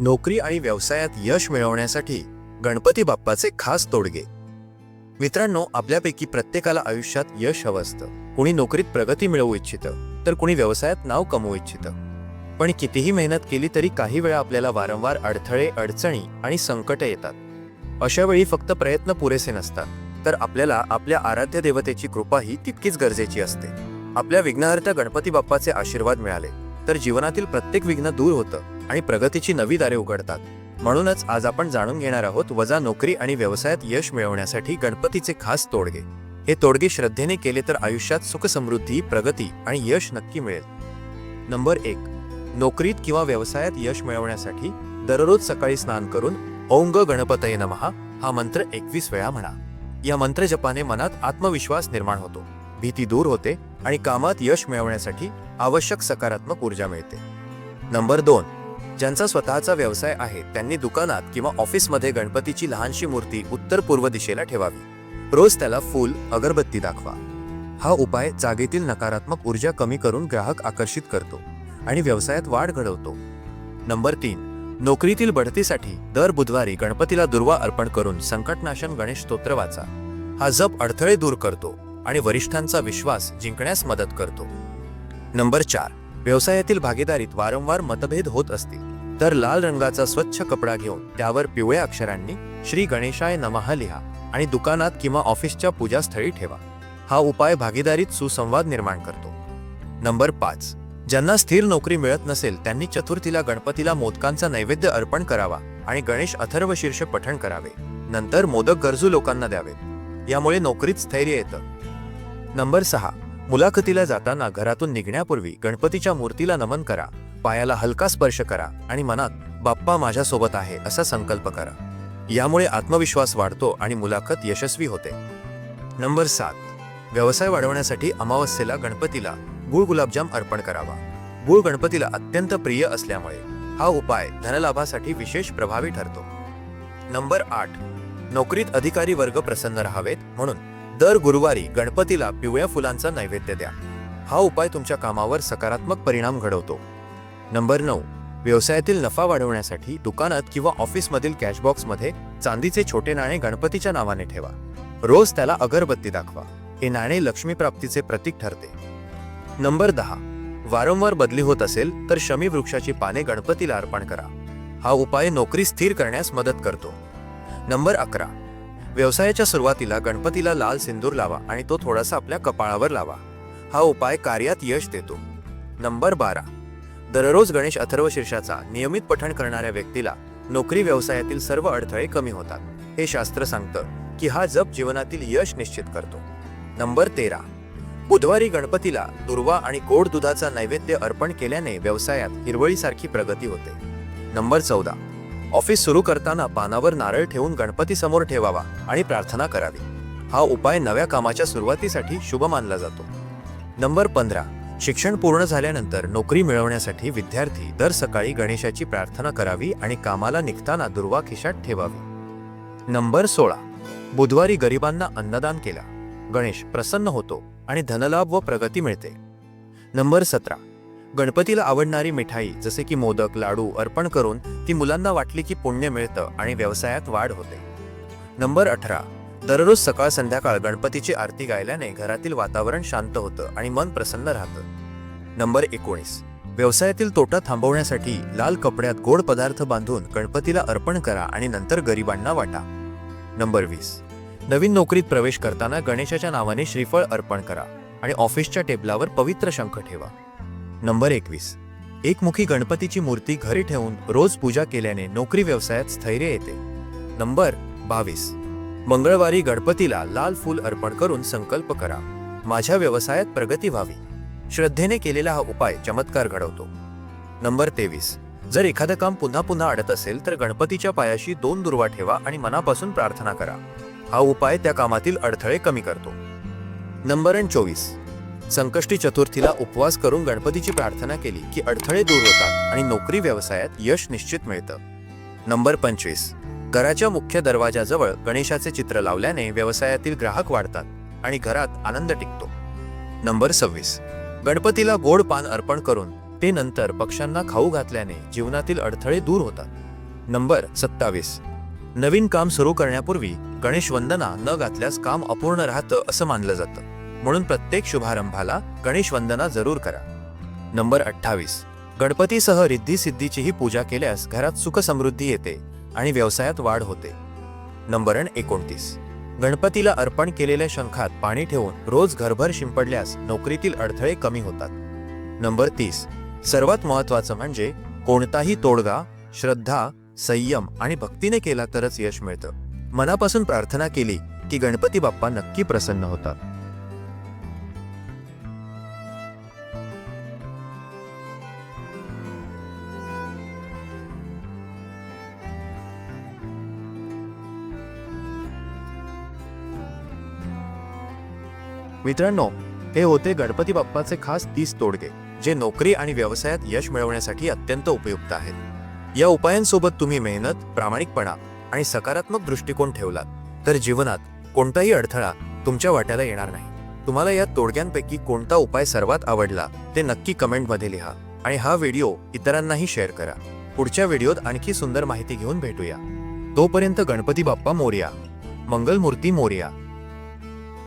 नोकरी आणि व्यवसायात यश मिळवण्यासाठी गणपती बाप्पाचे खास तोडगे. मित्रांनो आपल्यापैकी प्रत्येकाला आयुष्यात यश हवं असतं. कुणी नोकरीत प्रगती मिळवू इच्छितं तर कुणी व्यवसायात नाव कमवू इच्छितं. पण कितीही मेहनत केली तरी काही वेळा आपल्याला वारंवार अडथळे अडचणी आणि संकट येतात. अशा वेळी फक्त प्रयत्न पुरेसे नसतात तर आपल्याला आपल्या आराध्य देवतेची कृपाही तितकीच गरजेची असते. आपल्या विघ्नहर्त्या गणपती बाप्पाचे आशीर्वाद मिळाले तर जीवनातील प्रत्येक विघ्न दूर होतं. आणि प्रगतीची नवी दारे उघडतात. म्हणूनच आज आपण जाणून घेणार आहोत वजा नोकरी आणि व्यवसायात यश मिळवण्यासाठी गणपतीचे खास तोडगे. हे तोडगे श्रद्धेने केले तर आयुष्यात सुखसमृद्धी प्रगती आणि यश नक्की मिळेल. नंबर एक. नोकरीत किंवा व्यवसायात यश मिळवण्यासाठी दररोज सकाळी स्नान करून ओंग गणपतये नमहा हा मंत्र एकवीस वेळा म्हणा. या मंत्र जपाने मनात आत्मविश्वास निर्माण होतो. भीती दूर होते आणि कामात यश मिळवण्यासाठी आवश्यक सकारात्मक ऊर्जा मिळते. नंबर दोन. ज्यांचा स्वतःचा व्यवसाय आहे त्यांनी दुकानात किंवा ऑफिसमध्ये गणपतीची लहानशी मूर्ती उत्तर पूर्व दिशेला ठेवावी. रोज त्याला फूल अगरबत्ती दाखवा. हा उपाय जागेतील नकारात्मक ऊर्जा कमी करून ग्राहक आकर्षित करतो आणि व्यवसायात वाढ घडवतो. नंबर तीन नोकरीतील बढतीसाठी दर बुधवारी गणपतीला दुर्वा अर्पण करून संकटनाशन गणेश स्तोत्र वाचा. हा जप अडथळे दूर करतो आणि वरिष्ठांचा विश्वास जिंकण्यास मदत करतो. नंबर चार व्यवसायातील भागीदारीत वारंवार मतभेद होत असतील तर लाल रंगाचा स्वच्छ कपडा घेऊन त्यावर पिवळ्या अक्षरांनी श्री गणेशाय नमः लिहा आणि दुकानात किंवा ऑफिसच्या पूजास्थळी ठेवा. हा उपाय भागीदारीत सुसंवाद निर्माण करतो. नंबर पाच. ज्यांना स्थिर नोकरी मिळत नसेल त्यांनी चतुर्थीला गणपतीला मोदकांचा नैवेद्य अर्पण करावा आणि गणेश अथर्व शीर्ष पठण करावे. नंतर मोदक गरजू लोकांना द्यावेत. यामुळे नोकरीत स्थैर्य येतं. नंबर सहा. मुलाखतीला जाताना घरातून निघण्यापूर्वी गणपतीच्या मूर्तीला नमन करा पायाला हलका स्पर्श करा आणि मनात बाप्पा माझ्यासोबत आहे असा संकल्प करा. यामुळे आत्मविश्वास वाढतो आणि मुलाखत यशस्वी होते. नंबर सात. व्यवसाय वाढवण्यासाठी अमावस्येला गणपतीला गुळ गुलाबजाम अर्पण करावा. गुळ गणपतीला अत्यंत प्रिय असल्यामुळे हा उपाय धनलाभासाठी विशेष प्रभावी ठरतो. नंबर आठ. नोकरीत अधिकारी वर्ग प्रसन्न राहावेत म्हणून दर गुरुवारी गणपतीला पिवळ्या फुलांचा नैवेद्य द्या. हा उपाय तुमच्या कामावर सकारात्मक परिणाम घडवतो. नंबर नऊ. व्यवसायातील नफा वाढवण्यासाठी दुकानात किंवा ऑफिसमधील कॅशबॉक्समध्ये चांदीचे छोटे नाणे गणपतीच्या नावाने ठेवा. रोज त्याला अगरबत्ती दाखवा. हे नाणे लक्ष्मी प्राप्तीचे प्रतीक ठरते. नंबर दहा. वारंवार बदली होत असेल तर शमी वृक्षाची पाने गणपतीला अर्पण करा. हा उपाय नोकरी स्थिर करण्यास मदत करतो. नंबर अकरा. व्यवसायाच्या सुरुवातीला गणपतीला लाल सिंदूर लावा आणि तो थोडासा आपल्या कपाळावर लावा. हा उपाय कार्यात यश देतो. नंबर बारा. दररोज गणेश अथर्व शीर्षाचा नियमित पठण करणाऱ्या व्यक्तीला नोकरी व्यवसायातील सर्व अडथळे कमी होतात. हे शास्त्र सांगतं की हा जप जीवनातील यश निश्चित करतो. नंबर तेरा. बुधवारी गणपतीला दुर्वा आणि गोड दुधाचा नैवेद्य अर्पण केल्याने व्यवसायात हिरवळीसारखी प्रगती होते. नंबर चौदा. ऑफिस सुरू करताना पानावर नारळ ठेवून गणपती समोर ठेवावा आणि प्रार्थना करावी. हा उपाय नव्या कामाच्या सुरुवातीसाठी शुभ मानला जातो. नंबर पंधरा. शिक्षण पूर्ण झाल्यानंतर नोकरी मिळवण्यासाठी विद्यार्थी दर सकाळी गणेशाची प्रार्थना करावी आणि कामाला निघताना दुर्वा खिशात ठेवावी. नंबर सोळा. बुधवारी गरिबांना अन्नदान केला. गणेश प्रसन्न होतो आणि धनलाभ व प्रगती मिळते. नंबर सतरा. गणपतीला आवडणारी मिठाई जसे की मोदक लाडू अर्पण करून ती मुलांना वाटली की पुण्य मिळतं आणि व्यवसायात वाढ होते. नंबर अठरा. दररोज सकाळ संध्याकाळ गणपतीची आरती गायल्याने घरातील वातावरण शांत होतं आणि मन प्रसन्न राहतं. नंबर एकोणीस. व्यवसायातील तोटा थांबवण्यासाठी लाल कपड्यात गोड पदार्थ बांधून गणपतीला अर्पण करा आणि नंतर गरिबांना वाटा. नंबर वीस. नवीन नोकरीत प्रवेश करताना गणेशाच्या नावाने श्रीफळ अर्पण करा आणि ऑफिसच्या टेबलावर पवित्र शंख ठेवा. नंबर एकवीस. एकमुखी गणपतीची मूर्ती घरी ठेवून रोज पूजा केल्याने नोकरी व्यवसायात स्थैर्य येते. नंबर बावीस. मंगळवारी गणपतीला लाल फूल अर्पण करून संकल्प करा. माझ्या व्यवसायात प्रगती व्हावी. श्रद्धेने केलेला हा उपाय चमत्कार घडवतो. नंबर तेवीस. जर एखादं काम पुन्हा पुन्हा अडत असेल तर गणपतीच्या पायाशी दोन दुर्वा ठेवा आणि मनापासून प्रार्थना करा. हा उपाय त्या कामातील अडथळे कमी करतो. नंबर चोवीस. संकष्टी चतुर्थीला उपवास करून गणपतीची प्रार्थना केली की अडथळे दूर होतात आणि नोकरी व्यवसायात यश निश्चित मिळतं. नंबर पंचवीस. घराच्या मुख्य दरवाजाजवळ गणेशाचे चित्र लावल्याने व्यवसायातील ग्राहक वाढतात आणि घरात आनंद टिकतो. नंबर सव्वीस. गणपतीला गोड पान अर्पण करून ते नंतर पक्ष्यांना खाऊ घातल्याने जीवनातील अडथळे दूर होतात. नंबर सत्तावीस. नवीन काम सुरू करण्यापूर्वी गणेश वंदना न घातल्यास काम अपूर्ण राहतं असं मानलं जातं. म्हणून प्रत्येक शुभारंभाला गणेश वंदना जरूर करा. नंबर अठ्ठावीस. गणपतीसह रिद्धी सिद्धीचीही पूजा केल्यास घरात सुखसमृद्धी येते आणि व्यवसायात वाढ होते. नंबर एकोणतीस. गणपतीला अर्पण केलेल्या शंखात पाणी ठेवून रोज घरभर शिंपडल्यास नोकरीतील अडथळे कमी होतात. नंबर तीस. सर्वात महत्वाचं म्हणजे कोणताही तोडगा श्रद्धा संयम आणि भक्तीने केला तरच यश मिळतं. मनापासून प्रार्थना केली की गणपती बाप्पा नक्की प्रसन्न होतात. मित्रांनो हे होते गणपती बाप्पाचे खास तीस तोडगे जे नोकरी आणि व्यवसायात यश मिळवण्यासाठी अत्यंत उपयुक्त आहेत. या उपायांसोबत तुम्ही मेहनत प्रामाणिकपणा आणि सकारात्मक दृष्टिकोन ठेवलात तर जीवनात कोणताही अडथळा तुमच्या वाट्याला येणार नाही. तुम्हाला या तोडग्यांपैकी कोणता उपाय सर्वात आवडला ते नक्की कमेंटमध्ये लिहा आणि हा व्हिडिओ इतरांनाही शेअर करा. पुढच्या व्हिडिओत आणखी सुंदर माहिती घेऊन भेटूया. तोपर्यंत गणपती बाप्पा मोर्या. मंगलमूर्ती मोर्या.